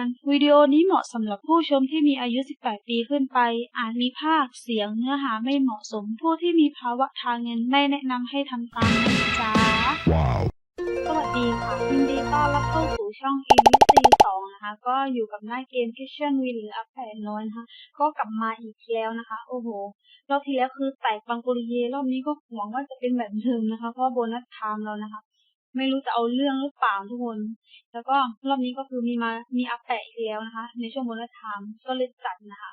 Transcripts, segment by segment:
อนวิดีโอนี้เหมาะสำหรับผู้ชมที่มีอายุ 18 ปีขึ้นไป อาจมีภาพเสียงเนื้อหาไม่เหมาะสม ผู้ที่มีภาวะทางเงินไม่แนะนำให้ทำตามนะจ๊ะ Wow. สวัสดีค่ะยินดีต้อนรับเข้าสู่ช่อง a v c 2นะคะ ก็อยู่กับหน้าเกม Kitchen Win หรือ Up 8น้อยนะคะก็กลับมาอีกแล้วนะคะ โอ้โห รอบที่แล้วคือแตกบางปุริเย รอบนี้ก็หวังว่าจะเป็นแบบเดิมนะคะ เพราะโบนัสไทม์เรานะคะ ไม่รู้จะเอาเรื่องหรือเปล่าทุกคน แล้วก็รอบนี้ก็คือมีมา มีอัปแปะอีกแล้วนะคะ ในช่วงโบนัสไทม์ก็เลยจัดนะคะ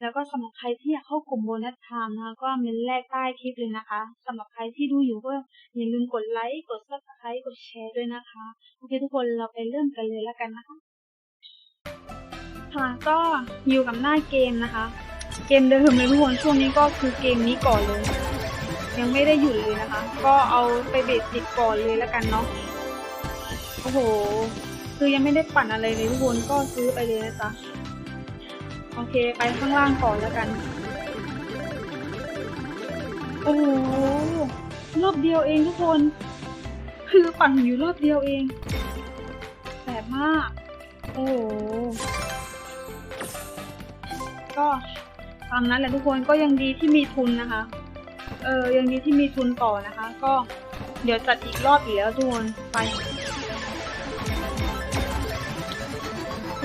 แล้วก็สำหรับใครที่อยากเข้ากลุ่มโบนัสไทม์นะคะ ก็เมนแรกใต้คลิปเลยนะคะสำหรับใครที่ดูอยู่ก็อย่าลืมกดไลค์ กด subscribe กดแชร์ด้วยนะคะ โอเคทุกคนเราไปเริ่มกันเลยแล้วกันนะคะ ค่ะ ก็อยู่กับหน้าเกมนะคะ เกมเดิมเลยทุกคน ช่วงนี้ก็คือเกมนี้ก่อนเลย ยังไม่ได้หยุดเลยนะคะ ก็เอาไปเบสิกก่อนเลยแล้วกันเนาะโอ้โห คือยังไม่ได้ปั่นอะไรเลยทุกคนก็ซื้อไปเลยนะจ๊ะโอเคไปข้างล่างก่อนแล้วกัน โอ้โหรอบเดียวเองทุกคน คือปั่นอยู่รอบเดียวเองแสบมาก โอ้โห ก็ตามนั้นแหละทุกคนก็ยังดีที่มีทุนนะคะ เออยังดีที่มีทุนต่อนะคะ ก็เดี๋ยวจัดอีกรอบอีกแล้วทุกคนไป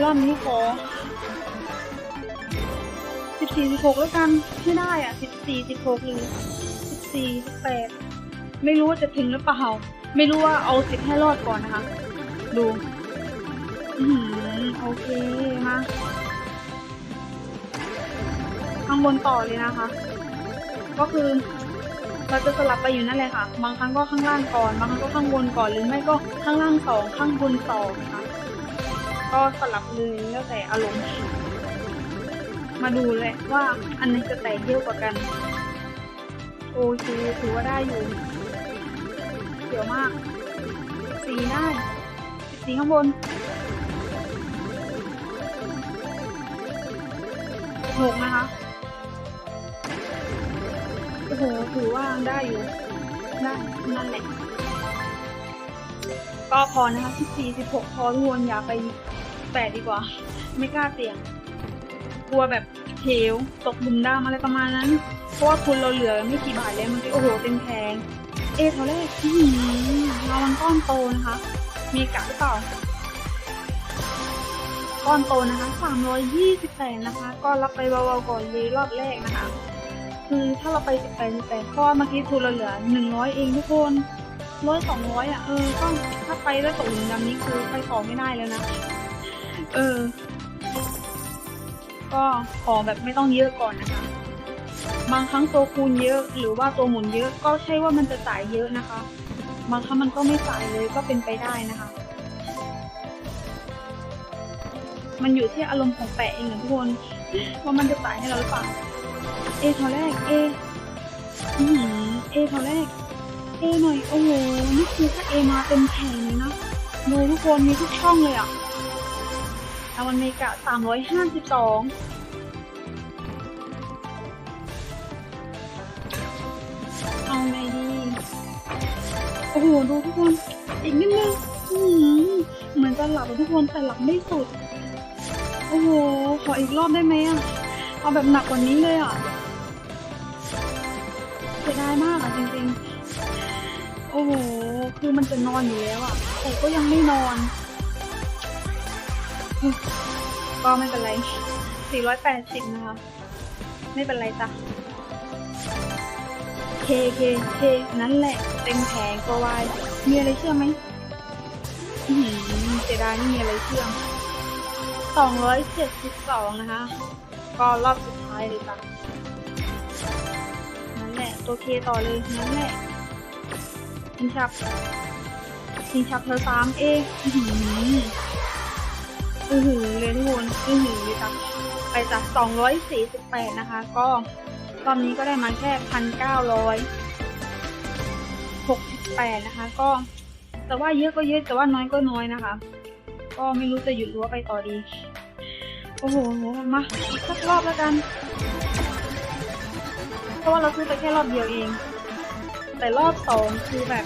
รอบนี้ขอสิบสี่สิบหกแล้วกันไม่ได้อะสิบสี่สิบหกหรือสิบสี่สิบแปดไม่รู้ว่าจะถึงหรือเปล่าไม่รู้ว่าเอาสิบให้รอดก่อนนะคะ ดูอือหือโอเคมาข้างบนต่อเลยนะคะ ก็คือ เราจะสลับไปอยู่นั่นแหละค่ะ บางครั้งก็ข้างล่างก่อน บางครั้งก็ข้างบนก่อน หรือไม่ก็ข้างล่างสองข้างบนสองนะคะก็สลับเลยแล้วแต่อารมณ์ มาดูเลยว่าอันไหนจะแตกเยอะกว่ากัน โอเคถือว่าได้อยู่ เดี๋ยวมาก สีได้สีข้างบนหกนะคะ หถือว่าได้อยู่ได้นั่นแหละก็พอนะคะสิบสี่สิบหกพอทุกคนอย่าไปแปดดีกว่า ไม่กล้าเสี่ยง กลัวแบบเหวตกบุมด้ามอะไรประมาณนั้น เพราะว่าทุนเราเหลือไม่กี่บาทแล้วมันก็โอ้โหเต็มแพง เอเท่าแรกที่เรามันก้อนโตนะคะ มีกะหรือเปล่า ก้อนโตนะคะสามร้อยยี่สิบแปดนะคะ ก็รับไปเบาๆก่อนเลยรอบแรกนะคะ คือถ้าเราไปสิบแปดสิบแปดเพราะว่าเมื่อกี้ทุนเราเหลือหนึ่งร้อยเองทุกคนร้อยสองร้อยอะเออก็ถ้าไปแล้วตกหลุมดำนี้คือไปต่อไม่ได้แล้วนะ เออ ก็ขอแบบไม่ต้องเยอะก่อนนะคะ บางครั้งตัวคูณเยอะหรือว่าตัวหมุนเยอะก็ใช่ว่ามันจะจ่ายเยอะนะคะ บางครั้งมันก็ไม่จ่ายเลยก็เป็นไปได้นะคะ มันอยู่ที่อารมณ์ของแปะเองนะทุกคนว่ามันจะจ่ายให้เราหรือเปล่า เอเท่าแรกเออือหือเอแรกเอหน่อยโอ้โหนี่คือถ้าเอมาเต็มแผงเลยนะดูทุกคนมีทุกช่องเลยอะเอาวันเมกะสามร้อยห้าสิบสองเอาไงดีโอ้โหดูทุกคนอีกนิดนึงอือหือเหมือนจะหลับทุกคนแต่หลับไม่สุด โอ้โห ขออีกรอบได้ไหมอะ เอาแบบหนักกว่านี้เลยอะ สียดายมากอะจริงๆ โอ้โห คือมันจะนอนอยู่แล้วอะแต่ก็ยังไม่นอน ก็ไม่เป็นไร 480 นะคะ ไม่เป็นไรจ้ะเคเคเคนั่นแหละ เต็มแผงก็วาย มีอะไรเชื่อไหมอื้อหือเสียดายไม่มีอะไรเชื่อม272 นะคะ ก็รอบสุดท้ายเลยจ้ะ แหละ ตัวเคต่อเลยนั่นแหละชิงชับชิงชับเธอสามเองอือหืออือหือเลยทุกคนอือหือจ้ะไปจ้ะสองร้อยสี่สิบแปดนะคะ ก็ตอนนี้ก็ได้มาแค่พันเก้าร้อยหกสิบแปดนะคะ ก็แต่ว่าเยอะก็เยอะแต่ว่าน้อยก็น้อยนะคะ ก็ไม่รู้จะหยุดรือว่าไปต่อดี โอ้โหมาสักรอบแล้วกัน ราะว่าเราซื้อไปแค่รอบเดียวเอง แต่รอบสองคือแบบ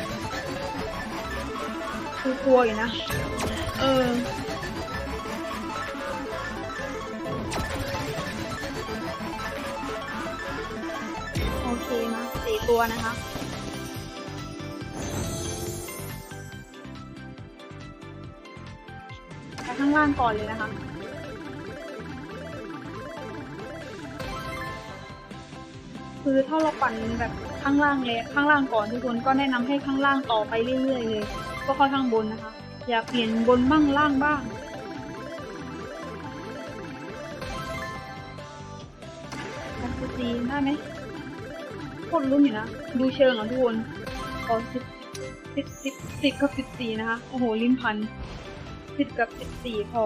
คือกลัวอยู่นะ เออโอเคนะสีตัวนะคะไปข้างล่างก่อนเลยนะคะ คือถ้าเราปั่นแบบข้างล่างเลยข้างล่างก่อนทุกคนก็แนะนำให้ข้างล่างต่อไปเรื่อยๆเลย ก็ค่อยข้างบนนะคะ อย่าเปลี่ยนบนบ้างล่างบ้างกันสตีได้ไหมโคตรรุ่นอยู่นะ ดูเชิงอะทุกคนขอสิบสิบสิบสิบกับสิบสี่นะคะ โอ้โห ลิ้นพันสิบกับสิบสี่พอ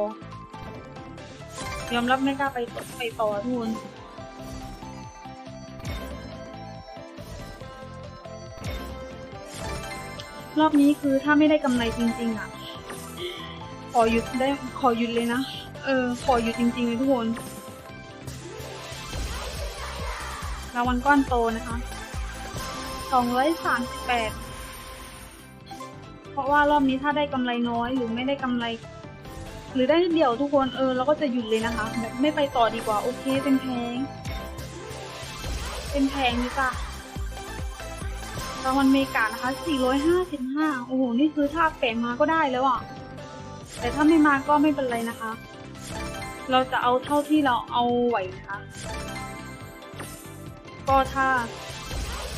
ยอมรับไม่กล้าไปไปต่อทุกคน รอบนี้คือถ้าไม่ได้กำไรจริง ๆ อะ ขอหยุดได้ขอหยุดเลยนะ เออ ขอหยุดจริงๆเลยทุกคนรางวัลก้อนโตนะคะสองร้อยสามสิบแปดเพราะว่ารอบนี้ถ้าได้กำไรน้อยหรือไม่ได้กำไร หรือได้นิดเดียวทุกคนเออเราก็จะหยุดเลยนะคะแบบไม่ไปต่อดีกว่า โอเคเป็นแพง เป็นแพงดีจ้ะ รางวัลเมกานะคะ 455 โอ้โห นี่คือถ้าแปลงมาก็ได้แล้วอะ แต่ถ้าไม่มาก็ไม่เป็นไรนะคะ เราจะเอาเท่าที่เราเอาไหวนะคะ ก็ถ้า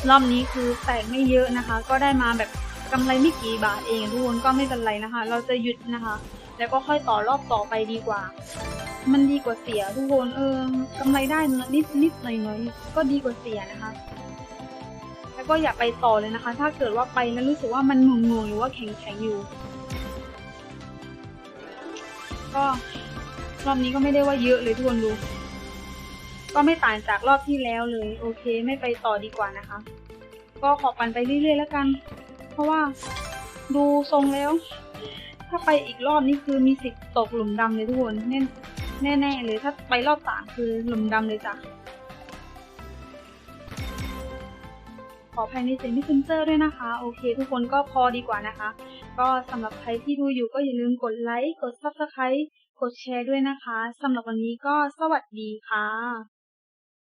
รอบนี้คือแตกไม่เยอะนะคะ ก็ได้มาแบบกำไรไม่กี่บาทเองทุกคนก็ไม่เป็นไรนะคะ เราจะหยุดนะคะ แล้วก็ค่อยต่อรอบต่อไปดีกว่า มันดีกว่าเสียทุกคนเออกำไรได้นิดนิดหน่อยหน่อยๆก็ดีกว่าเสียนะคะ แล้วก็อย่าไปต่อเลยนะคะ ถ้าเกิดว่าไปแล้วรู้สึกว่ามันหน่วงงๆหรือว่าแข็งแข็งๆอยู่ ก็รอบนี้ก็ไม่ได้ว่าเยอะเลยทุกคนดูก็ไม่ต่างจากรอบที่แล้วเลย โอเค ไม่ไปต่อดีกว่านะคะ ก็ขอปั่นไปเรื่อยๆแล้วกัน เพราะว่าดูทรงแล้ว ถ้าไปอีกรอบนี่คือมีสิทธิ์ตกหลุมดำเลยทุกคนแน่แน่ๆเลยถ้าไปรอบสามคือหลุมดำเลยจ้ะ อภายในเสียงที่คุณเจอร์ด้วยนะคะ โอเค ทุกคนก็พอดีกว่านะคะ ก็สำหรับใครที่ดูอยู่ก็อย่าลืมกดไลค์ กด Subscribe กดแชร์ด้วยนะคะสำหรับวันนี้ก็สวัสดีค่ะ